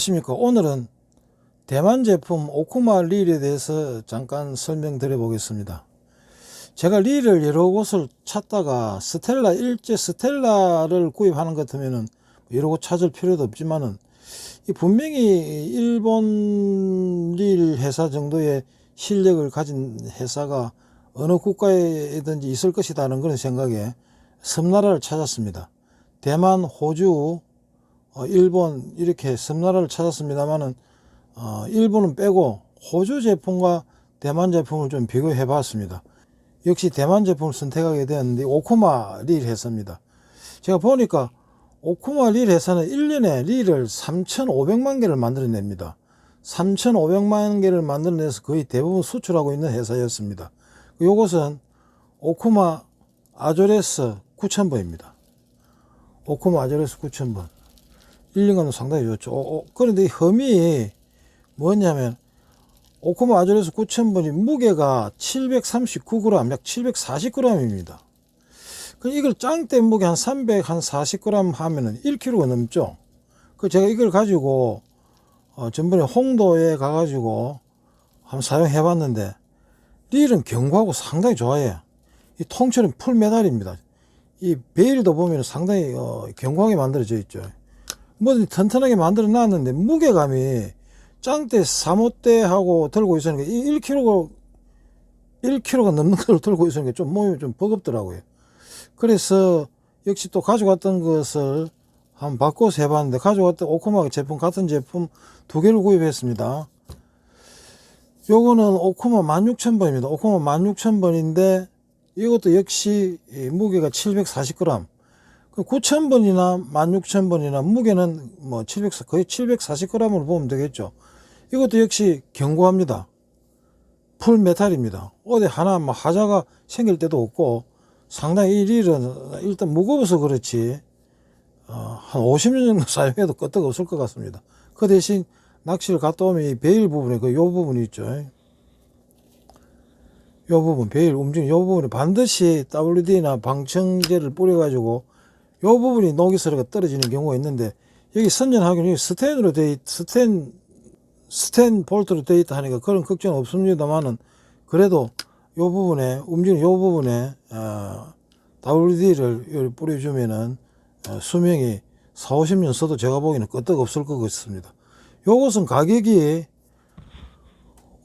안녕하십니까. 오늘은 대만 제품 오쿠마 릴에 대해서 잠깐 설명드려 보겠습니다. 제가 릴을 여러 곳을 찾다가 스텔라, 일제 스텔라를 구입하는 것 같으면은 여러 곳 찾을 필요도 없지만은 이 분명히 일본 릴 회사 정도의 실력을 가진 회사가 어느 국가에든지 있을 것이다는 그런 생각에 섬나라를 찾았습니다. 대만, 호주, 어, 일본 이렇게 섬나라를 찾았습니다만은 어, 일본은 빼고 호주 제품과 대만 제품을 좀 비교해 봤습니다. 역시 대만 제품을 선택하게 되었는데 오쿠마 릴 회사입니다. 제가 보니까 오쿠마 릴 회사는 1년에 릴을 3,500만 개를 만들어냅니다. 3,500만 개를 만들어내서 거의 대부분 수출하고 있는 회사였습니다. 요것은 오쿠마 아조레스 9,000번입니다. 오쿠마 아조레스 9,000번. 1년간은 상당히 좋죠. 어, 어, 그런데 이 흠이 뭐냐면 오코마 아조레스 9000번이 무게가 739g, 약 740g입니다. 그 이걸 짱대 무게 한 300, 한 40g 하면은 1kg가 넘죠. 그 제가 이걸 가지고 어, 전번에 홍도에 가가지고 한번 사용해 봤는데 릴은 견고하고 상당히 좋아해요. 이 통째로 풀 메달입니다. 이 베일도 보면 상당히 어, 견고하게 만들어져 있죠. 뭐든 튼튼하게 만들어 놨는데 무게감이 짱대 3호대하고 들고 있으니까 1kg가 1kg가 넘는 걸 들고 있으니까 좀 몸이 좀 버겁더라고요. 그래서 역시 또 가져갔던 것을 한번 바꿔서 해봤는데 가져갔던 오코마 제품 같은 제품 두 개를 구입했습니다. 요거는 오코마 16,000번입니다. 오코마 16,000번인데 이것도 역시 이 무게가 740g. 9,000번이나 16,000번이나 무게는 뭐 700, 거의 740g으로 보면 되겠죠. 이것도 역시 견고합니다. 풀 메탈입니다. 어디 하나 뭐 하자가 생길 때도 없고 상당히 이 릴은 일단 무거워서 그렇지 어, 한 50년 정도 사용해도 끄떡 없을 것 같습니다. 그 대신 낚시를 갔다 오면 이 베일 부분에 그 요 부분이 있죠. 요 부분 베일 움직임 요 부분에 반드시 WD나 방청제를 뿌려가지고 요 부분이 녹이스러가 떨어지는 경우가 있는데 여기 선전하기는 스텐으로 돼 있, 스텐 스텐 볼트로 돼 있다 하니까 그런 걱정 없습니다만은 그래도 요 부분에 움직이는 요 부분에 어, WD를 뿌려주면은 어, 수명이 4, 50년 써도 제가 보기에는 끄떡 없을 것 같습니다. 요것은 가격이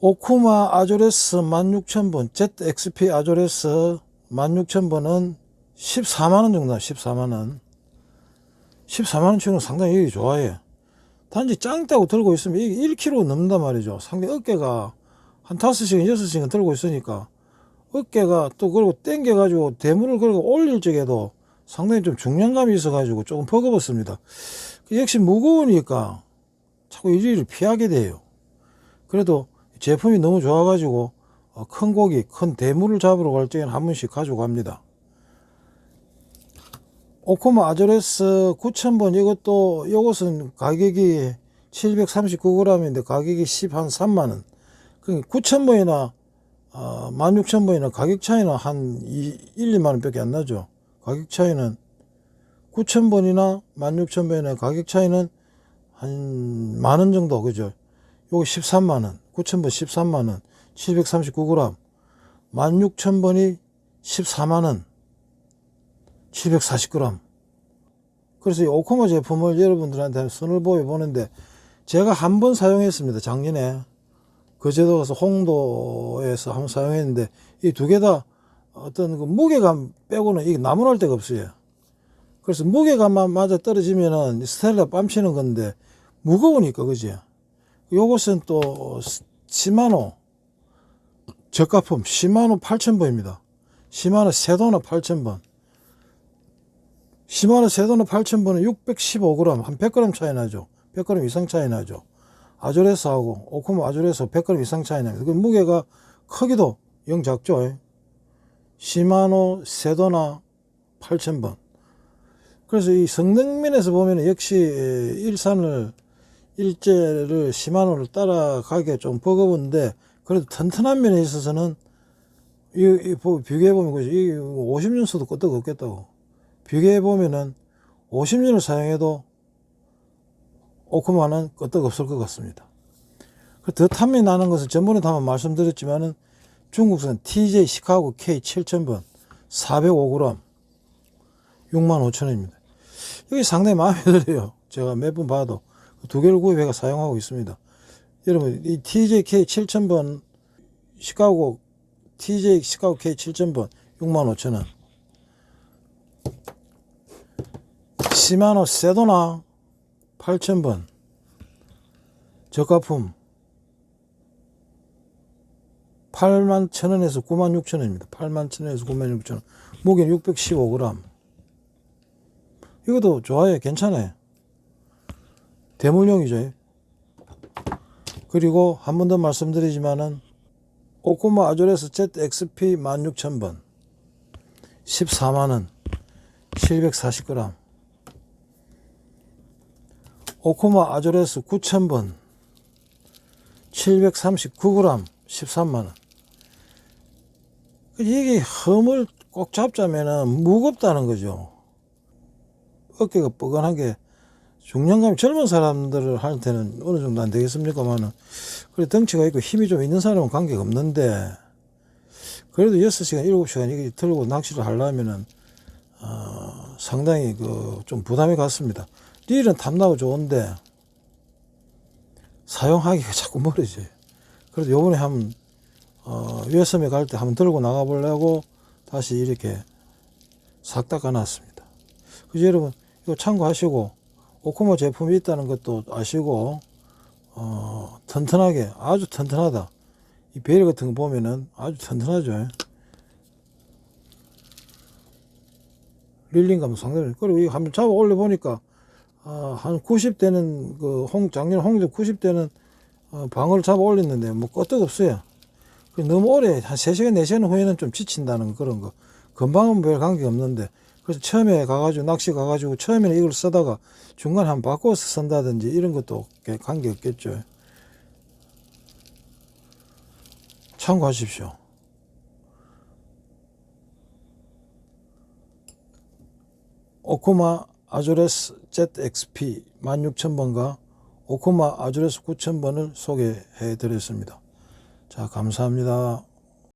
오쿠마 아조레스 16,000번, ZXP 아조레스 16,000번은 14만원 정도, 14만원. 14만원 치고는 상당히 여기 좋아요. 단지 짱따고 들고 있으면 이게 1kg 넘는단 말이죠. 상당히 어깨가 한 5시간, 6시간 들고 있으니까 어깨가 또 그리고 땡겨가지고 대물을 그리고 올릴 적에도 상당히 좀 중량감이 있어 가지고 조금 버거웠습니다. 역시 무거우니까 자꾸 이리를 피하게 돼요. 그래도 제품이 너무 좋아 가지고 어, 큰 고기, 큰 대물을 잡으러 갈 때는 한 번씩 가져갑니다. 오코마 아조레스 9000번 이것도 이것은 가격이 739g인데 가격이 10한 3만원. 그 9000번이나 어, 16,000번이나 가격 차이는 한 2, 1, 2만원 밖에 안 나죠. 가격 차이는 9,000번이나 16,000번이나 가격 차이는 한 만원 정도 그죠. 요거 13만원, 9,000번 13만원, 739g, 16,000번이 14만원, 740g. 그래서 이 오코마 제품을 여러분들한테 손을 보여 보는데 제가 한 번 사용했습니다. 작년에 거제도 가서 홍도에서 한번 사용했는데 이 두 개 다 어떤 그 무게감 빼고는 이게 나무랄 데가 없어요. 그래서 무게감만 맞아 떨어지면은 스텔라 뺨치는 건데 무거우니까 그지. 요것은 또 시마노 저가품 시마노 8,000번입니다. 시마노 세도나 8,000번. 시마노 세도나 8,000번은 615g, 한 100g 차이 나죠. 100g 이상 차이 나죠. 아조레스하고 오코모 아조레스 100g 이상 차이 납니다. 그 무게가 크기도 영 작죠. 시마노 세도나 8,000번. 그래서 이 성능면에서 보면 역시 일산을 일제를 시마노를 따라가기가 좀 버거운데 그래도 튼튼한 면에 있어서는 이, 이 비교해 보면. 이 50년 써도 끄떡 없겠다고. 비교해 보면은 50년을 사용해도 오크마는 끄떡없을 것 같습니다. 그더 탐이 나는 것은 전번에도 한번 말씀드렸지만은 중국산 TJ 시카고 K 7000번 405g 65,000원입니다. 여기 상당히 마음에 들어요. 제가 몇 번 봐도 그두 개를 구입해가 사용하고 있습니다. 여러분 이 TJK 7000번 시카고 TJ 시카고 K 7000번 65,000원 시마노 세도나 8000번 저가품 8만 1000원에서 9만 6천원입니다. 8만 1000원에서 9만 6천원. 무게는 615g. 이것도 좋아요. 괜찮아요. 대물용이죠. 그리고 한 번 더 말씀드리지만은 오코마 아조레스 ZXP 16,000번 14만원 740g 오코마 아조레스 9,000번 739g 13만원. 이게 험을 꼭 잡자면은 무겁다는 거죠. 어깨가 뻐근한 게 중량감이 젊은 때는 어느 정도 안 되겠습니까만은 그래 덩치가 있고 힘이 좀 있는 사람은 관계가 없는데 그래도 6시간 7시간 이게 들고 낚시를 하려면은 어, 상당히 그 좀 부담이 갔습니다 릴은 탐나고 좋은데 사용하기가 자꾸 멀어져요. 그래도 요번에 한번 어, 유해섬에 갈 때 한번 들고 나가 보려고 다시 이렇게 싹 닦아놨습니다. 그래서 여러분 이거 참고하시고 오코모 제품이 있다는 것도 아시고 어, 튼튼하게 아주 튼튼하다. 이 베일 같은 거 보면은 아주 튼튼하죠. 릴링감 상당히 그리고 이거 한번 잡아 올려 보니까 어, 한 90대는 그 홍, 작년 홍조 90대는 어, 방어를 잡아 올렸는데 뭐 끄떡 없어요. 그 너무 오래 한 3시간 4시간 후에는 좀 지친다는 그런 거. 금방은 별 관계 없는데. 그래서 처음에 가가지고 낚시 가가지고 처음에는 이걸 쓰다가 중간에 한번 바꿔서 쓴다든지 이런 것도 관계 없겠죠. 참고하십시오. 오코마 아조레스 ZXP 16,000번과 오코마 아조레스 9,000번을 소개해 드렸습니다. 자, 감사합니다.